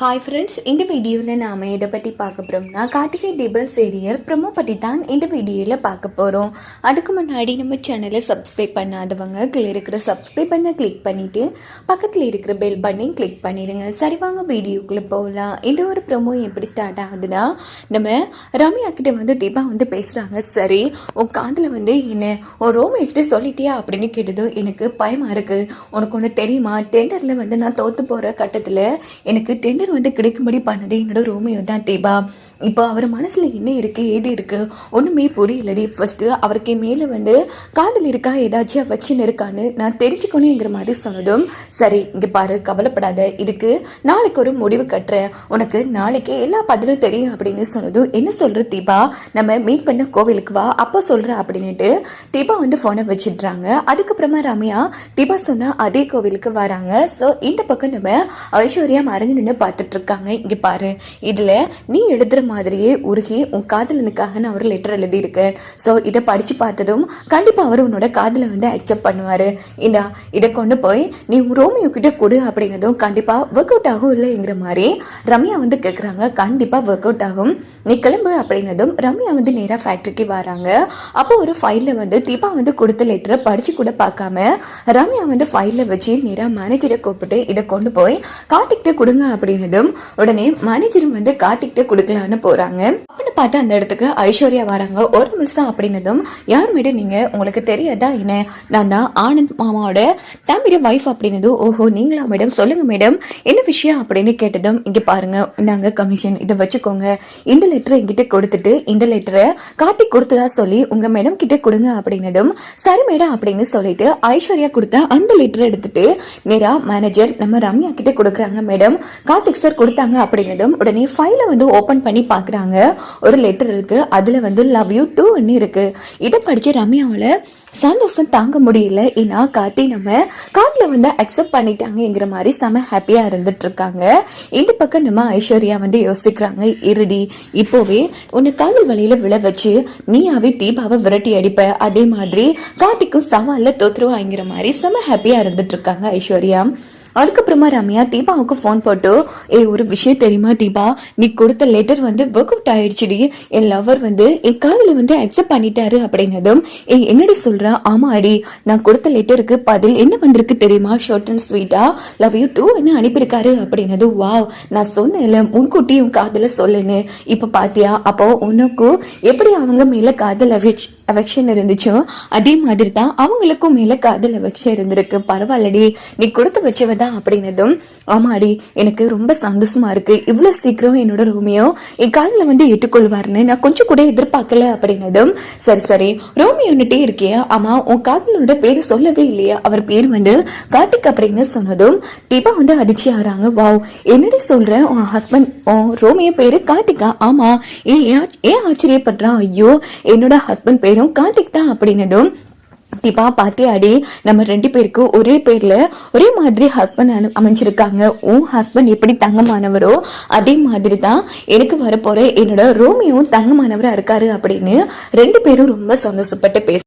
Hi friends இந்த வீடியோவில் நாம் எதை பற்றி பார்க்க போகிறோம்னா கார்த்திகை தீபம் சீரியல் ப்ரொமோ பற்றி தான் இந்த வீடியோவில் பார்க்க போகிறோம் அதுக்கு முன்னாடி நம்ம சேனலை சப்ஸ்கிரைப் பண்ணாதவங்க கீழே இருக்கிற சப்ஸ்கிரைப் பண்ண கிளிக் பண்ணிவிட்டு பக்கத்தில் இருக்கிற பெல் பட்டனையும் கிளிக் பண்ணிடுங்க. சரி வாங்க வீடியோக்குள்ளே போகலாம் இந்த ஒரு ப்ரொமோ எப்படி ஸ்டார்ட் ஆகுதுன்னா நம்ம ரம்யா கிட்ட வந்து தீபா வந்து பேசுகிறாங்க சரி உன் காதில் வந்து என்ன உன் ரோமியா சொல்லிட்டியா அப்படின்னு கேட்டதும் எனக்கு பயமாக இருக்குது உனக்கு ஒன்று தெரியுமா? டெண்டரில் வந்து நான் தோற்று போகிற கட்டத்தில் எனக்கு டெண்டர் வந்து கிடைக்கும்படி பண்ணது என்னோட ரோமியோ தான் தேபா இப்போ அவர் மனசில் என்ன இருக்குது ஏது இருக்குது ஒன்றுமே புரியலடி. ஃபஸ்ட்டு அவருக்கு மேலே வந்து காதல் இருக்கா ஏதாச்சும் அஃபெக்ஷன் இருக்கான்னு நான் தெரிஞ்சுக்கணுங்கிற மாதிரி சொன்னதும் சரி இங்கே பாரு கவலைப்படாத. இதுக்கு நாளைக்கு ஒரு முடிவு கட்டுறேன். உனக்கு நாளைக்கே எல்லா பதிலும் தெரியும் அப்படின்னு சொன்னதும் என்ன சொல்கிற தீபா? நம்ம மீட் பண்ண கோவிலுக்கு வா அப்போ சொல்கிற அப்படின்னுட்டு தீபா வந்து ஃபோனை வச்சிடுறாங்க. அதுக்கப்புறமா ரம்யா தீபா சொன்ன அதே கோவிலுக்கு வராங்க. ஸோ இந்த பக்கம் நம்ம ஐஸ்வர்யா மறைஞ்சு நின்று பார்த்துட்ருக்காங்க இங்கே பாரு. இதில் நீ எழுதுகிற மாதிரியே உருகி உன் காதலனுக்காக நான் ஒரு லெட்டர் எழுதியிருக்கேன் ஸோ இதை படித்து பார்த்ததும் கண்டிப்பாக அவர் உன்னோட காதலை வந்து அக்செப்ட் பண்ணுவார். இந்தா இதை கொண்டு போய் நீ ரோமியோ கிட்ட கொடு அப்படிங்கிறதும் கண்டிப்பாக ஒர்க் அவுட் ஆகும் இல்லைங்கிற மாதிரி ரம்யா வந்து கேட்குறாங்க கண்டிப்பாக ஒர்க் அவுட் ஆகும். நீ கிளம்பு அப்படிங்கிறதும் ரம்யா வந்து நேராக ஃபேக்ட்ரிக்கு வராங்க. அப்போ ஒரு ஃபைலில் வந்து தீபா வந்து கொடுத்த லெட்டரை படித்து கூட பார்க்காம ரம்யா வந்து ஃபைலில் வச்சு நேராக மேனேஜரை கூப்பிட்டு இதை கொண்டு போய் கார்த்திக்கிட்ட கொடுங்க அப்படின்னதும் உடனே மேனேஜரும் வந்து கார்த்திக்கிட்ட கொடுக்கலான்னு போறாங்க. அப்படின்னு பார்த்து அந்த இடத்துக்கு ஐஸ்வர்யா வராங்க. ஒரு நிமிஷம் அப்படின்னதும் யார் வீடு நீங்க? உங்களுக்கு தெரியாதா என்ன? நான் தான் ஆனந்த் மாமாவோட தம்பியோட ஒய்ஃப் அப்படின்னதும் ஓஹோ நீங்களா மேடம் சொல்லுங்க மேடம் என்ன விஷயம்? அப்படின்னு கேட்டதும் இங்க பாருங்க நாங்க கமிஷன் இதை வச்சுக்கோங்க. இந்த லெட்டரை என்கிட்ட கொடுத்துட்டு இந்த லெட்டரை காட்டி கொடுத்ததா சொல்லி உங்க மேடம் கிட்ட கொடுங்க அப்படின்னதும் சரி மேடம் அப்படின்னு சொல்லிட்டு ஐஸ்வர்யா கொடுத்த அந்த லெட்டரை எடுத்துட்டு நேரா மேனேஜர் நம்ம ரம்யா கிட்ட கொடுக்குறாங்க மேடம் கார்த்திக் சார் கொடுத்தாங்க அப்படின்னதும் உடனே ஃபைலை வந்து ஓபன் பண்ணி பார்க்குறாங்க ஒரு லெட்டர் இருக்கு. அதுல வந்து லவ் யூ டூ இருக்கு. இதை படிச்சு ரம்யாவில் சந்தோஷம் தாங்க முடியல. ஏன்னா கார்த்தி நம்ம கார்ல வந்து அக்செப்ட் பண்ணிட்டாங்கங்கிற மாதிரி செம ஹாப்பியா இருந்துட்டு இருக்காங்க இந்த பக்கம் நம்ம ஐஸ்வர்யா வந்து யோசிக்கிறாங்க இருடி இப்போவே உன்னை காதல் வழியில விழ வச்சு நீயாவே தீபாவை விரட்டி அடிப்ப. அதே மாதிரி கார்த்திக்கும் சவாலில் தோத்துருவாங்கிற மாதிரி செம ஹாப்பியா இருந்துட்டு இருக்காங்க ஐஸ்வர்யா. அதுக்கப்புறமா ரம்யா தீபாவுக்கு ஃபோன் போட்டு ஏ ஒரு விஷயம் தெரியுமா தீபா? நீ கொடுத்த லெட்டர் வந்து ஒர்க் அவுட் ஆயிடுச்சுடி. என் லவர் வந்து என் காதல வந்து அக்செப்ட் பண்ணிட்டாரு அப்படின்னதும் ஏ என்னடி சொல்ற? ஆமா அடி நான் கொடுத்த லெட்டருக்கு பதில் என்ன வந்திருக்கு தெரியுமா? ஷார்ட் அண்ட் ஸ்வீட்டா லவ் யூ டூ என்ன அனுப்பியிருக்காரு அப்படின்னது வாவ். நான் சொன்னேன்ல முன்கூட்டி உன் காதல சொல்லுன்னு. இப்ப பாத்தியா? அப்போ உனக்கும் எப்படி அவங்க மேல காதல் அஃபெக்ஷன் இருந்துச்சோ அதே மாதிரி தான் அவங்களுக்கும் மேல காதல் அஃபெக்ஷன் இருந்திருக்கு. பரவாயில்லடி நீ கொடுத்து வச்சவ தான் அப்படின்னதும் ஆமாடி எனக்கு ரொம்ப சந்தோஷமா இருக்கு. இவ்வளவு சீக்கிரம் என்னோட ரோமியோ என் காதல வந்து ஏற்றுக்கொள்வார்னு நான் கொஞ்சம் கூட எதிர்பார்க்கல அப்படின்னதும் சரி சரி ரோமியோன்னுட்டே இருக்கியா? ஆமா உன் காதலோட பேர் சொல்லவே இல்லையா? அவர் பேர் வந்து கார்த்திக் அப்படின்னு சொன்னதும் தீபா வந்து அதிர்ச்சி ஆறாங்க வாவ் என்னடி சொல்ற? உன் ஹஸ்பண்ட் உன் ரோமியோ பேரு கார்த்திகா? ஆமா ஏன் ஏன் ஏன் ஆச்சரியப்படுறான்? ஐயோ என்னோட ஹஸ்பண்ட் பேரும் கார்த்திக் தான் அப்படின்னதும் தீபா பாத்தியாடி நம்ம ரெண்டு பேருக்கும் ஒரே பேர்ல ஒரே மாதிரி ஹஸ்பண்ட் அமைஞ்சிருக்காங்க. உன் ஹஸ்பண்ட் எப்படி தங்கமானவரோ அதே மாதிரி தான் எனக்கு வரப்போற என்னோட ரோமியோவும் தங்கமானவராக இருக்காரு அப்படின்னு ரெண்டு பேரும் ரொம்ப சந்தோஷப்பட்டு பேச